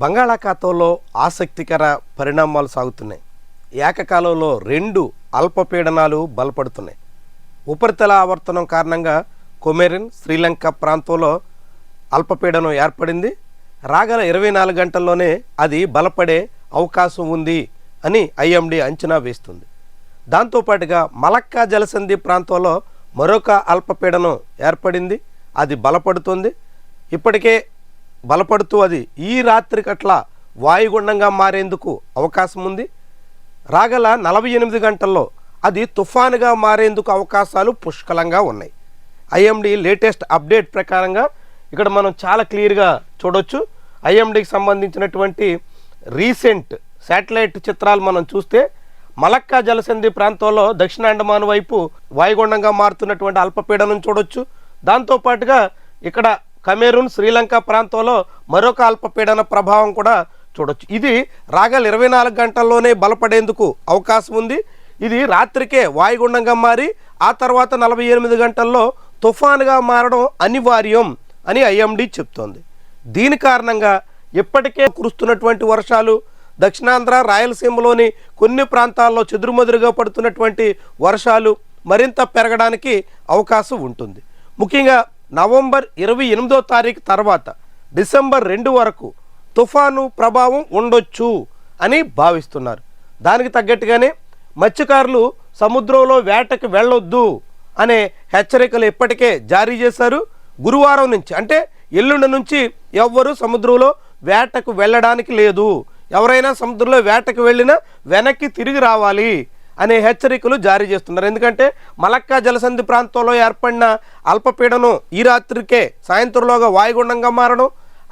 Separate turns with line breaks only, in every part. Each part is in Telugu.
బంగాళాఖాతంలో ఆసక్తికర పరిణామాలు సాగుతున్నాయి. ఏకకాలంలో రెండు అల్పపీడనాలు బలపడుతున్నాయి. ఉపరితల ఆవర్తనం కారణంగా కొమెరిన్ శ్రీలంక ప్రాంతంలో అల్పపీడనం ఏర్పడింది. రాగల ఇరవై నాలుగు గంటల్లోనే అది బలపడే అవకాశం ఉంది అని ఐఎండి అంచనా వేస్తుంది. దాంతోపాటుగా మలక్కా జలసంధి ప్రాంతంలో మరొక అల్పపీడనం ఏర్పడింది. అది బలపడుతుంది. ఇప్పటికే బలపడుతూ అది ఈ రాత్రికట్ల వాయుగుండంగా మారేందుకు అవకాశం ఉంది. రాగల నలభై ఎనిమిది గంటల్లో అది తుఫానుగా మారేందుకు అవకాశాలు పుష్కలంగా ఉన్నాయి. ఐఎండి లేటెస్ట్ అప్డేట్ ప్రకారంగా ఇక్కడ మనం చాలా క్లియర్గా చూడొచ్చు. ఐఎండికి సంబంధించినటువంటి రీసెంట్ శాటిలైట్ చిత్రాలు మనం చూస్తే మలక్కా జలసంధి ప్రాంతంలో దక్షిణ అండమాన్ వైపు వాయుగుండంగా మారుతున్నటువంటి అల్పపీడనం చూడొచ్చు. దాంతోపాటుగా ఇక్కడ కమేరూన్ శ్రీలంక ప్రాంతంలో మరొక అల్పపీడన ప్రభావం కూడా చూడొచ్చు. ఇది రాగల ఇరవై నాలుగు గంటల్లోనే బలపడేందుకు అవకాశం ఉంది. ఇది రాత్రికే వాయుగుండంగా మారి ఆ తర్వాత నలభై ఎనిమిది గంటల్లో తుఫానుగా మారడం అనివార్యం అని ఐఎండి చెప్తోంది. దీని కారణంగా ఇప్పటికే కురుస్తున్నటువంటి వర్షాలు దక్షిణాంధ్ర రాయలసీమలోని కొన్ని ప్రాంతాల్లో చెదురుమదురుగా పడుతున్నటువంటి వర్షాలు మరింత పెరగడానికి అవకాశం ఉంటుంది. ముఖ్యంగా నవంబర్ ఇరవై ఎనిమిదో తారీఖు తర్వాత డిసెంబర్ రెండు వరకు తుఫాను ప్రభావం ఉండొచ్చు అని భావిస్తున్నారు. దానికి తగ్గట్టుగానే మత్స్యకారులు సముద్రంలో వేటకు వెళ్ళొద్దు అనే హెచ్చరికలు ఇప్పటికే జారీ చేశారు. గురువారం నుంచి అంటే ఎల్లుండి నుంచి ఎవ్వరూ సముద్రంలో వేటకు వెళ్ళడానికి లేదు. ఎవరైనా సముద్రంలో వేటకు వెళ్ళినా వెనక్కి తిరిగి రావాలి. అనే హెచ్చరికలు జారీ చేస్తున్నారు. ఎందుకంటే మలక్కా జలసంధి ప్రాంతంలో ఏర్పడిన అల్పపీడనం ఈ రాత్రికే సాయంత్రంలోగా వాయుగుండంగా మారడం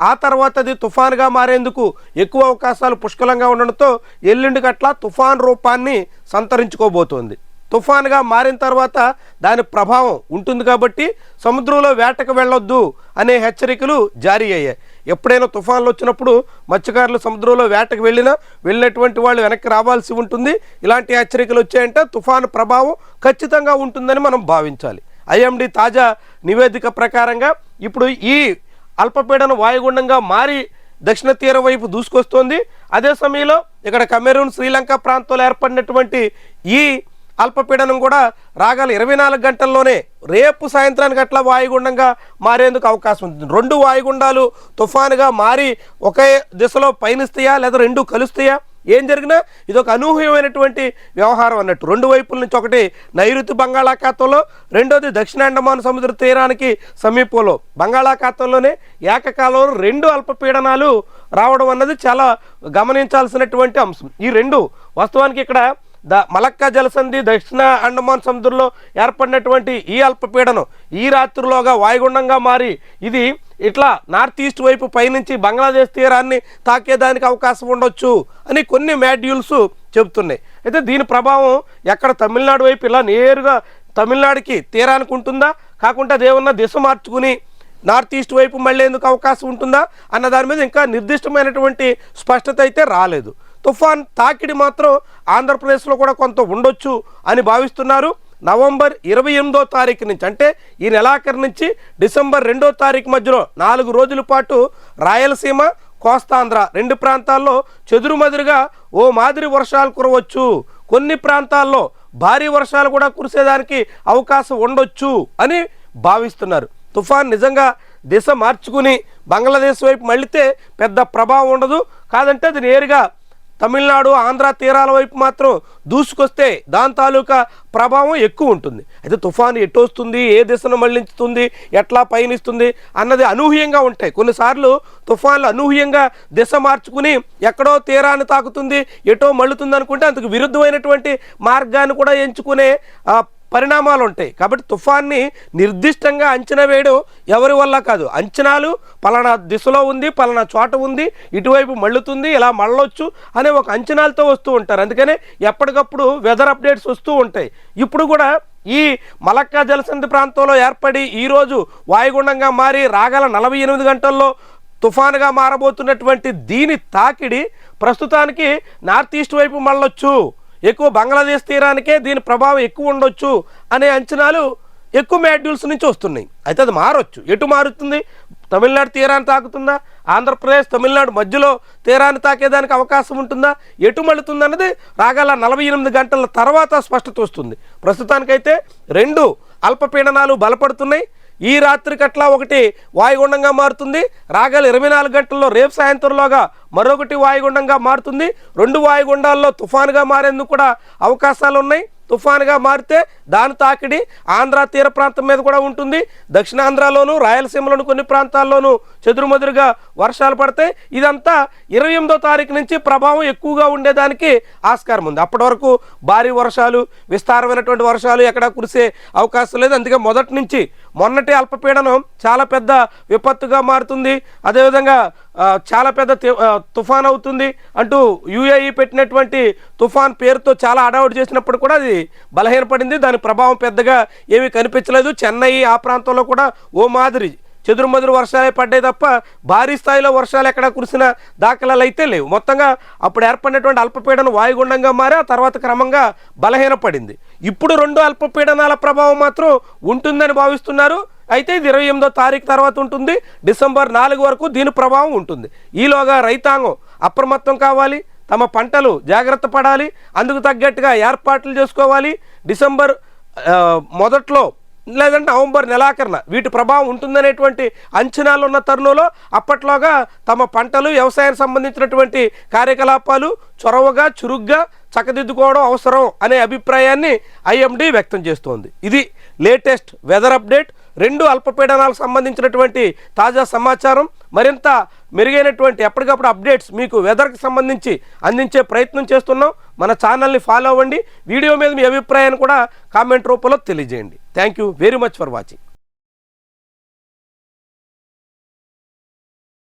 ఆ తర్వాత అది తుఫాన్గా మారేందుకు ఎక్కువ అవకాశాలు పుష్కలంగా ఉండడంతో ఎల్లుండి గట్ల తుఫాన్ రూపాన్ని సంతరించుకోబోతోంది. తుఫాన్గా మారిన తర్వాత దాని ప్రభావం ఉంటుంది కాబట్టి సముద్రంలో వేటకు వెళ్ళొద్దు అనే హెచ్చరికలు జారీ అయ్యాయి. ఎప్పుడైనా తుఫాన్లు వచ్చినప్పుడు మత్స్యకారులు సముద్రంలో వేటకు వెళ్ళినా వెళ్ళినటువంటి వాళ్ళు వెనక్కి రావాల్సి ఉంటుంది. ఇలాంటి హెచ్చరికలు వచ్చాయంటే తుఫాను ప్రభావం ఖచ్చితంగా ఉంటుందని మనం భావించాలి. ఐఎండి తాజా నివేదిక ప్రకారంగా ఇప్పుడు ఈ అల్పపీడన వాయుగుండంగా మారి దక్షిణ తీర వైపు దూసుకొస్తోంది. అదే సమయంలో ఇక్కడ కమెరూన్ శ్రీలంక ప్రాంతంలో ఏర్పడినటువంటి ఈ అల్పపీడనం కూడా రాగల ఇరవై నాలుగు గంటల్లోనే రేపు సాయంత్రానికి అట్లా వాయుగుండంగా మారేందుకు అవకాశం ఉంటుంది రెండు వాయుగుండాలు తుఫానుగా మారి ఒకే దిశలో పయనిస్తాయా లేదా రెండు కలుస్తాయా? ఏం జరిగినా ఇది ఒక అనూహ్యమైనటువంటి వ్యవహారం అన్నట్టు. రెండు వైపుల నుంచి ఒకటి నైరుతి బంగాళాఖాతంలో రెండోది దక్షిణ అండమాన్ సముద్ర తీరానికి సమీపంలో. బంగాళాఖాతంలోనే ఏకకాలంలో రెండు అల్పపీడనాలు రావడం అన్నది చాలా గమనించాల్సినటువంటి అంశం. ఈ రెండు వాస్తవానికి ఇక్కడ ద మలక్కా జలసంధి దక్షిణ అండమాన్ సముద్రంలో ఏర్పడినటువంటి ఈ అల్పపీడనం ఈ రాత్రిలోగా వాయుగుండంగా మారి ఇది ఇట్లా నార్త్ ఈస్ట్ వైపు పైనుంచి బంగ్లాదేశ్ తీరాన్ని తాకేదానికి అవకాశం ఉండొచ్చు అని కొన్ని మాడ్యూల్స్ చెబుతున్నాయి. అయితే దీని ప్రభావం ఎక్కడ తమిళనాడు వైపు ఇలా నేరుగా తమిళనాడుకి తీరానికి ఉంటుందా? కాకుండా అదేమన్నా దిశ మార్చుకుని నార్త్ ఈస్ట్ వైపు మళ్ళేందుకు అవకాశం ఉంటుందా? అన్న దాని మీద ఇంకా నిర్దిష్టమైనటువంటి స్పష్టత అయితే రాలేదు. తుఫాన్ తాకిడి మాత్రం ఆంధ్రప్రదేశ్లో కూడా కొంత ఉండొచ్చు అని భావిస్తున్నారు. నవంబర్ ఇరవై ఎనిమిదో తారీఖు నుంచి అంటే ఈ నెలాఖరు నుంచి డిసెంబర్ రెండో తారీఖు మధ్యలో నాలుగు రోజుల పాటు రాయలసీమ కోస్తాంధ్ర రెండు ప్రాంతాల్లో చెదురుమదురుగా ఓ మాదిరి వర్షాలు కురవచ్చు. కొన్ని ప్రాంతాల్లో భారీ వర్షాలు కూడా కురిసేదానికి అవకాశం ఉండొచ్చు అని భావిస్తున్నారు. తుఫాన్ నిజంగా దిశ మార్చుకుని బంగ్లాదేశ్ వైపు మళ్ళితే పెద్ద ప్రభావం ఉండదు. కాదంటే అది నేరుగా తమిళనాడు ఆంధ్ర తీరాల వైపు మాత్రం దూసుకొస్తే దాని తాలూకా ప్రభావం ఎక్కువ ఉంటుంది. అయితే తుఫాను ఎటు వస్తుంది ఏ దిశను మళ్ళించుతుంది ఎట్లా పయనిస్తుంది అన్నది అనూహ్యంగా ఉంటాయి. కొన్నిసార్లు తుఫాన్లు అనూహ్యంగా దిశ మార్చుకుని ఎక్కడో తీరాన్ని తాకుతుంది ఎటో మళ్ళుతుంది అనుకుంటే అందుకు విరుద్ధమైనటువంటి మార్గాన్ని కూడా ఎంచుకునే పరిణామాలు ఉంటాయి కాబట్టి తుఫాన్ని నిర్దిష్టంగా అంచనా వేయడం ఎవరి వల్ల కాదు. అంచనాలు పలానా దిశలో ఉంది పలానా చోట ఉంది ఇటువైపు మళ్ళుతుంది ఇలా మళ్ళొచ్చు అనే ఒక అంచనాలతో వస్తూ ఉంటారు. అందుకనే ఎప్పటికప్పుడు వెదర్ అప్డేట్స్ వస్తూ ఉంటాయి. ఇప్పుడు కూడా ఈ మలక్కా జలసంధి ప్రాంతంలో ఏర్పడి ఈరోజు వాయుగుండంగా మారి రాగల నలభై ఎనిమిది గంటల్లో తుఫానుగా మారబోతున్నటువంటి దీని తాకిడి ప్రస్తుతానికి నార్త్ ఈస్ట్ వైపు మళ్ళొచ్చు. ఎక్కువ బంగ్లాదేశ్ తీరానికే దీని ప్రభావం ఎక్కువ ఉండొచ్చు అనే అంచనాలు ఎక్కువ మాడ్యూల్స్ నుంచి వస్తున్నాయి. అయితే అది మారొచ్చు. ఎటు మారుతుంది? తమిళనాడు తీరాన్ని తాకుతుందా? ఆంధ్రప్రదేశ్ తమిళనాడు మధ్యలో తీరాన్ని తాకేదానికి అవకాశం ఉంటుందా? ఎటు మళ్ళుతుంది అన్నది రాగల నలభై ఎనిమిది గంటల తర్వాత స్పష్టత వస్తుంది. ప్రస్తుతానికైతే రెండు అల్పపీడనాలు బలపడుతున్నాయి. ఈ రాత్రికట్లా ఒకటి వాయుగుండంగా మారుతుంది. రాగల ఇరవై నాలుగు గంటల్లో రేపు సాయంత్రంలోగా మరొకటి వాయుగుండంగా మారుతుంది. రెండు వాయుగుండాల్లో తుఫానుగా మారేందుకు కూడా అవకాశాలు ఉన్నాయి. తుఫానుగా మారితే దాని తాకిడి ఆంధ్ర తీర ప్రాంతం మీద కూడా ఉంటుంది. దక్షిణాంధ్రలోను రాయలసీమలోను కొన్ని ప్రాంతాల్లోనూ చెదురుమదురుగా వర్షాలు పడతాయి. ఇదంతా ఇరవై ఎనిమిదో తారీఖు నుంచి ప్రభావం ఎక్కువగా ఉండేదానికి ఆస్కారం ఉంది. అప్పటి వరకు భారీ వర్షాలు విస్తారమైనటువంటి వర్షాలు ఎక్కడా కురిసే అవకాశం లేదు. అందుకే మొదటి నుంచి మొన్నటి అల్పపీడనం చాలా పెద్ద విపత్తుగా మారుతుంది. అదేవిధంగా చాలా పెద్ద తుఫాన్ అవుతుంది అంటూ యుఏఈ పెట్టినటువంటి తుఫాన్ పేరుతో చాలా అడావుడు చేసినప్పుడు కూడా అది బలహీనపడింది. దాని ప్రభావం పెద్దగా ఏమీ కనిపించలేదు. చెన్నై ఆ ప్రాంతంలో కూడా ఓ మాదిరి చెదురుమదురు వర్షాలే పడ్డాయి తప్ప భారీ స్థాయిలో వర్షాలు ఎక్కడ కురిసిన దాఖలాలు అయితే లేవు. మొత్తంగా అప్పుడు ఏర్పడినటువంటి అల్పపీడనం వాయుగుండంగా మారి ఆ తర్వాత క్రమంగా బలహీనపడింది. ఇప్పుడు రెండు అల్పపీడనాల ప్రభావం మాత్రం ఉంటుందని భావిస్తున్నారు. అయితే ఇది ఇరవై ఎనిమిదో తారీఖు తర్వాత ఉంటుంది. డిసెంబర్ నాలుగు వరకు దీని ప్రభావం ఉంటుంది. ఈలోగా రైతాంగం అప్రమత్తం కావాలి. తమ పంటలు జాగ్రత్త పడాలి. అందుకు తగ్గట్టుగా ఏర్పాట్లు చేసుకోవాలి. డిసెంబర్ మొదట్లో లేదంటే నవంబర్ నెలాఖరున వీటి ప్రభావం ఉంటుందనేటువంటి అంచనాలు ఉన్న తరుణంలో అప్పట్లోగా తమ పంటలు వ్యవసాయానికి సంబంధించినటువంటి కార్యకలాపాలు చొరవగా చురుగ్గా చక్కదిద్దుకోవడం అవసరం అనే అభిప్రాయాన్ని ఐఎండి వ్యక్తం చేస్తోంది. ఇది లేటెస్ట్ వెదర్ అప్డేట్. రెండు అల్పపీడనాలకు సంబంధించినటువంటి తాజా సమాచారం మరింత మెరుగైనటువంటి ఎప్పటికప్పుడు అప్డేట్స్ మీకు వెదర్కి సంబంధించి అందించే ప్రయత్నం చేస్తున్నాం. మన ఛానల్ని ఫాలో అవ్వండి. వీడియో మీద మీ అభిప్రాయాన్ని కూడా కామెంట్ రూపంలో తెలియజేయండి. Thank you very much for watching.